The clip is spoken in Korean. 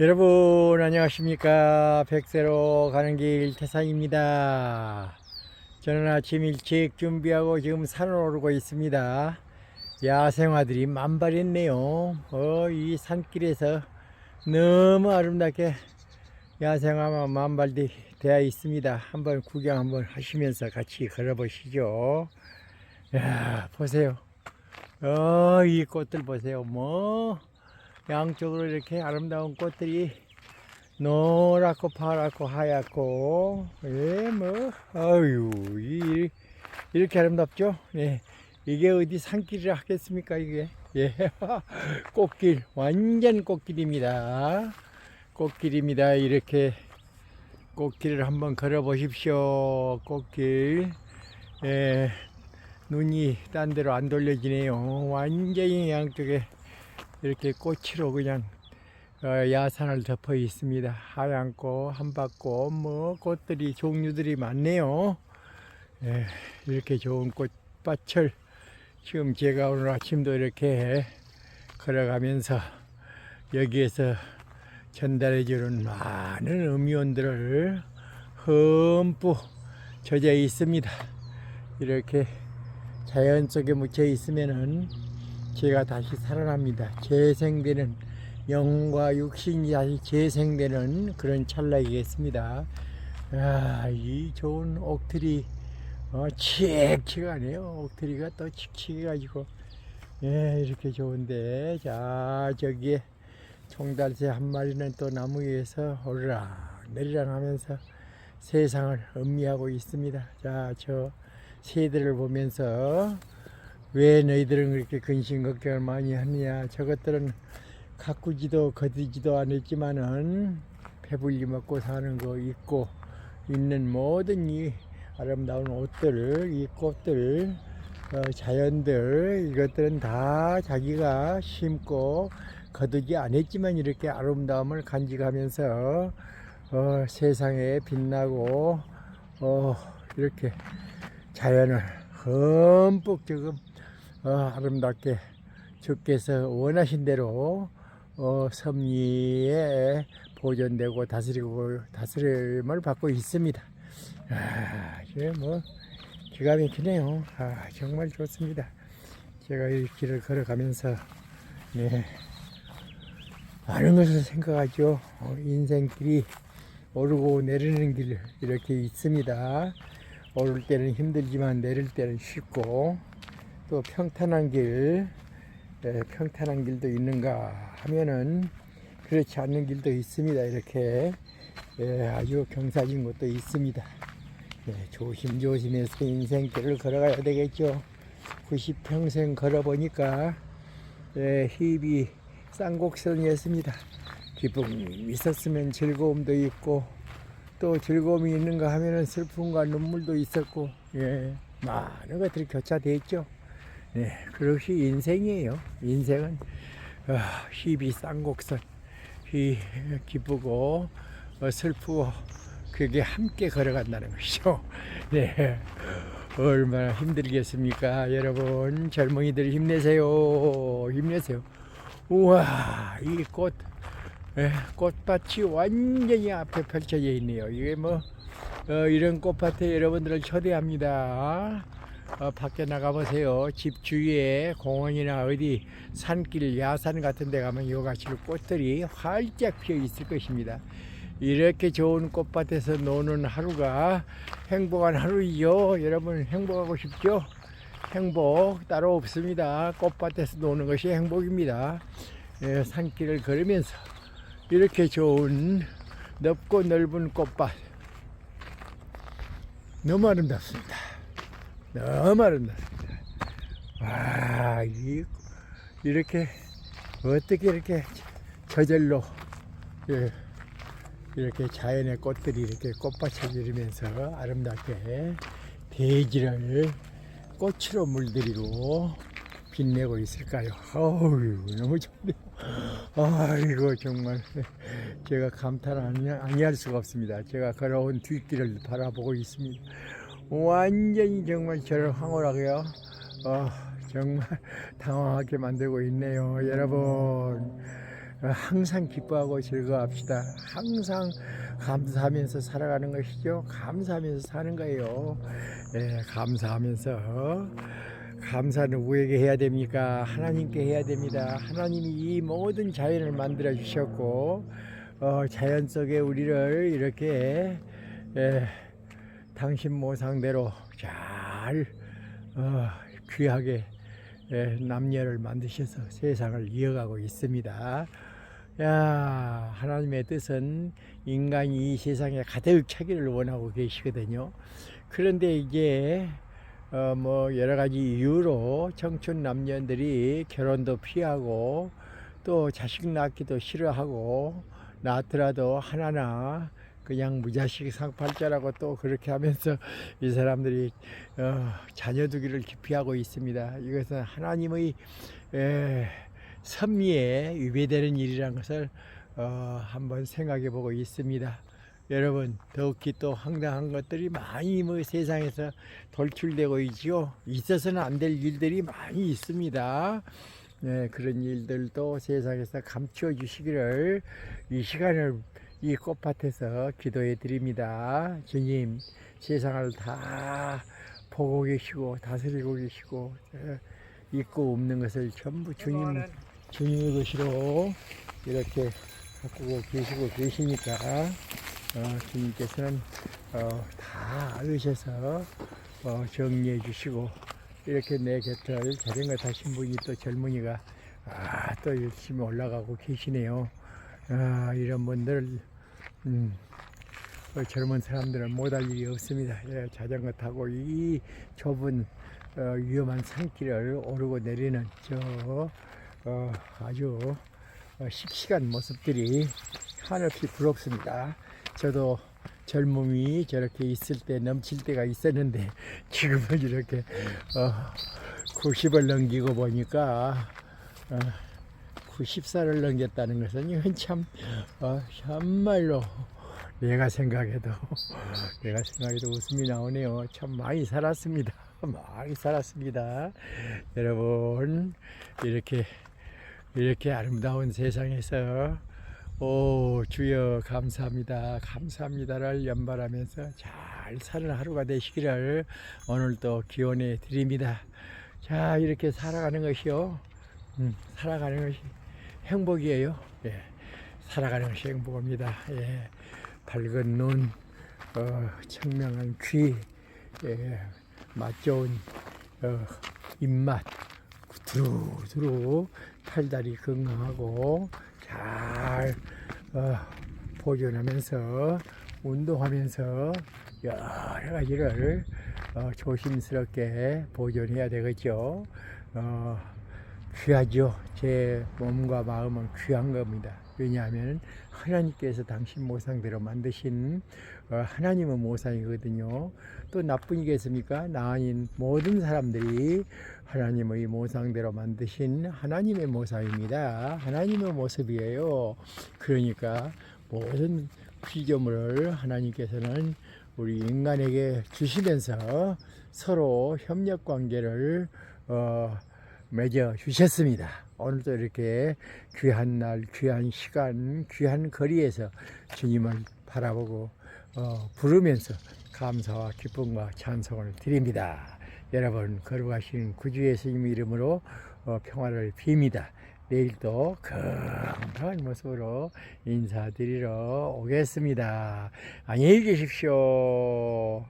여러분 안녕하십니까? 백세로 가는 길 태상입니다. 저는 아침 일찍 준비하고 지금 산을 오르고 있습니다. 야생화들이 만발했네요. 어, 이 산길에서 너무 아름답게 야생화만 만발되어 있습니다. 한번 구경 한번 하시면서 같이 걸어 보시죠. 야 보세요. 어, 이 꽃들 보세요. 뭐 양쪽으로 이렇게 아름다운 꽃들이 노랗고 파랗고 하얗고 예뭐 아유 이 이렇게 아름답죠? 네 이게 어디 산길이라 하겠습니까 이게? 예. 꽃길 완전 꽃길입니다. 꽃길입니다. 이렇게 꽃길을 한번 걸어 보십시오. 꽃길. 예. 눈이 딴 데로 안 돌려지네요. 완전히 양쪽에 이렇게 꽃으로 그냥 어, 야산을 덮어 있습니다. 하얀 꽃, 한박꽃, 뭐 꽃들이 종류들이 많네요. 예, 이렇게 좋은 꽃밭을 지금 제가 오늘 아침도 이렇게 걸어가면서 여기에서 전달해 주는 많은 음이온들을 흠뻑 젖어 있습니다. 이렇게 자연 속에 묻혀 있으면은 제가 다시 살아납니다. 재생되는 영과 육신이 다시 재생되는 그런 찰나이겠습니다. 아, 이 좋은 옥틀이 어, 칙칙하네요. 옥틀이가 또 칙칙해가지고 예, 이렇게 좋은데 자 저기에 총달새 한 마리는 또 나무 위에서 오르락 내리락 하면서 세상을 음미하고 있습니다. 자, 저 새들을 보면서 왜 너희들은 그렇게 근심 걱정을 많이 하느냐? 저것들은 가꾸지도 거두지도 않았지만은 배불리 먹고 사는 거 있고 있는 모든 이 아름다운 옷들 이 꽃들 어, 자연들 이것들은 다 자기가 심고 거두지 않았지만 이렇게 아름다움을 간직하면서 어, 세상에 빛나고 어, 이렇게 자연을 흠뻑 지금 어, 아름답게 주께서 원하신 대로 어, 섭리에 보존되고 다스리고 다스림을 받고 있습니다. 아, 뭐 기가 막히네요. 아, 정말 좋습니다. 제가 이 길을 걸어가면서 네, 많은 것을 생각하죠. 어, 인생길이 오르고 내리는 길 이렇게 있습니다. 오를 때는 힘들지만 내릴 때는 쉽고 또 평탄한 길, 예, 평탄한 길도 있는가 하면은 그렇지 않는 길도 있습니다. 이렇게 예, 아주 경사진 곳도 있습니다. 예, 조심조심해서 인생길을 걸어가야 되겠죠. 90평생 걸어보니까 예, 힙이 쌍곡선이었습니다. 기쁨이 있었으면 즐거움도 있고 또 즐거움이 있는가 하면은 슬픔과 눈물도 있었고 예, 많은 것들이 교차되어 있죠. 네, 그것이 인생이에요. 인생은 어, 힙이 쌍곡선, 이 기쁘고 어, 슬프고 그게 함께 걸어간다는 것이죠. 네, 얼마나 힘들겠습니까, 여러분. 젊은이들 힘내세요, 힘내세요. 우와, 이 꽃, 예, 꽃밭이 완전히 앞에 펼쳐져 있네요. 이게 뭐 어, 이런 꽃밭에 여러분들을 초대합니다. 어, 밖에 나가보세요. 집 주위에 공원이나 어디 산길, 야산 같은 데 가면 이같이 꽃들이 활짝 피어 있을 것입니다. 이렇게 좋은 꽃밭에서 노는 하루가 행복한 하루이죠. 여러분 행복하고 싶죠? 행복 따로 없습니다. 꽃밭에서 노는 것이 행복입니다. 예, 산길을 걸으면서 이렇게 좋은 넓고 넓은 꽃밭 너무 아름답습니다. 너무 아름답습니다. 와, 이, 이렇게, 어떻게 이렇게 저절로, 예, 이렇게 자연의 꽃들이 이렇게 꽃밭을 이루면서 아름답게 대지를 꽃으로 물들이고 빛내고 있을까요? 어우, 너무 좋네요. 아이고, 정말 제가 감탄 아니, 아니할 수가 없습니다. 제가 걸어온 뒷길을 바라보고 있습니다. 완전히 정말 저를 황홀하게요. 어, 정말 당황하게 만들고 있네요. 여러분, 어, 항상 기뻐하고 즐거워합시다. 항상 감사하면서 살아가는 것이죠. 감사하면서 사는 거예요. 예, 감사하면서 감사 누구에게 해야 됩니까? 하나님께 해야 됩니다. 하나님이 이 모든 자연을 만들어 주셨고 어, 자연 속에 우리를 이렇게 예, 당신 모상대로 잘 어, 귀하게 예, 남녀를 만드셔서 세상을 이어가고 있습니다. 야, 하나님의 뜻은 인간이 이 세상에 가득 차기를 원하고 계시거든요. 그런데 이제 어, 뭐 여러 가지 이유로 청춘 남녀들이 결혼도 피하고 또 자식 낳기도 싫어하고 낳더라도 하나나 그냥 무자식 상팔자라고 또 그렇게 하면서 이 사람들이 어, 자녀 두기를 기피하고 있습니다. 이것은 하나님의 에, 섭리에 위배되는 일이라는 것을 어, 한번 생각해 보고 있습니다. 여러분 더욱이 또 황당한 것들이 많이 뭐 세상에서 돌출되고 있지요. 있어서는 안 될 일들이 많이 있습니다. 네, 그런 일들도 세상에서 감추어 주시기를 이 시간을 이 꽃밭에서 기도해 드립니다. 주님, 세상을 다 보고 계시고 다스리고 계시고 어, 있고 없는 것을 전부 주님 주님의 것으로 이렇게 바꾸고 계시고 계시니까 어, 주님께서는 어, 다 알으셔서 어, 정리해 주시고 이렇게 내 곁을 자전거 타신 분이 또 젊은이가 아, 또 열심히 올라가고 계시네요. 아, 이런 분들 음, 어, 젊은 사람들은 못할 일이 없습니다. 예, 자전거 타고 이 좁은 어, 위험한 산길을 오르고 내리는 저 어, 아주 어, 씩씩한 모습들이 한없이 부럽습니다. 저도 젊음이 저렇게 있을 때 넘칠 때가 있었는데 지금은 이렇게 어, 90을 넘기고 보니까 어, 90살을 넘겼다는 것은 이건 참 어, 참말로 내가 생각해도 내가 생각해도 웃음이 나오네요. 참 많이 살았습니다. 많이 살았습니다. 여러분 이렇게 이렇게 아름다운 세상에서 오 주여 감사합니다 감사합니다를 연발하면서 잘 사는 하루가 되시기를 오늘도 기원해 드립니다 자 이렇게 살아가는 것이요 음, 살아가는 것이 행복이에요. 예, 살아가는 것이 행복입니다. 예, 밝은 눈 어, 청명한 귀 예, 맛 좋은 어, 입맛. 두루두루 팔다리 건강하고 잘 어, 보존하면서 운동하면서 여러 가지를 어, 조심스럽게 보존해야 되겠죠. 어, 귀하죠. 제 몸과 마음은 귀한 겁니다. 왜냐하면 하나님께서 당신 모상대로 만드신 어, 하나님의 모상이거든요. 또 나뿐이겠습니까? 나 아닌 모든 사람들이 하나님의 모상대로 만드신 하나님의 모상입니다. 하나님의 모습이에요. 그러니까 모든 피조물을 하나님께서는 우리 인간에게 주시면서 서로 협력 관계를 어, 맺어 주셨습니다. 오늘도 이렇게 귀한 날, 귀한 시간, 귀한 거리에서 주님을 바라보고 어, 부르면서 감사와 기쁨과 찬송을 드립니다. 여러분 거룩하신 구주 예수님 이름으로 어, 평화를 빕니다. 내일도 건강한 모습으로 인사드리러 오겠습니다. 안녕히 계십시오.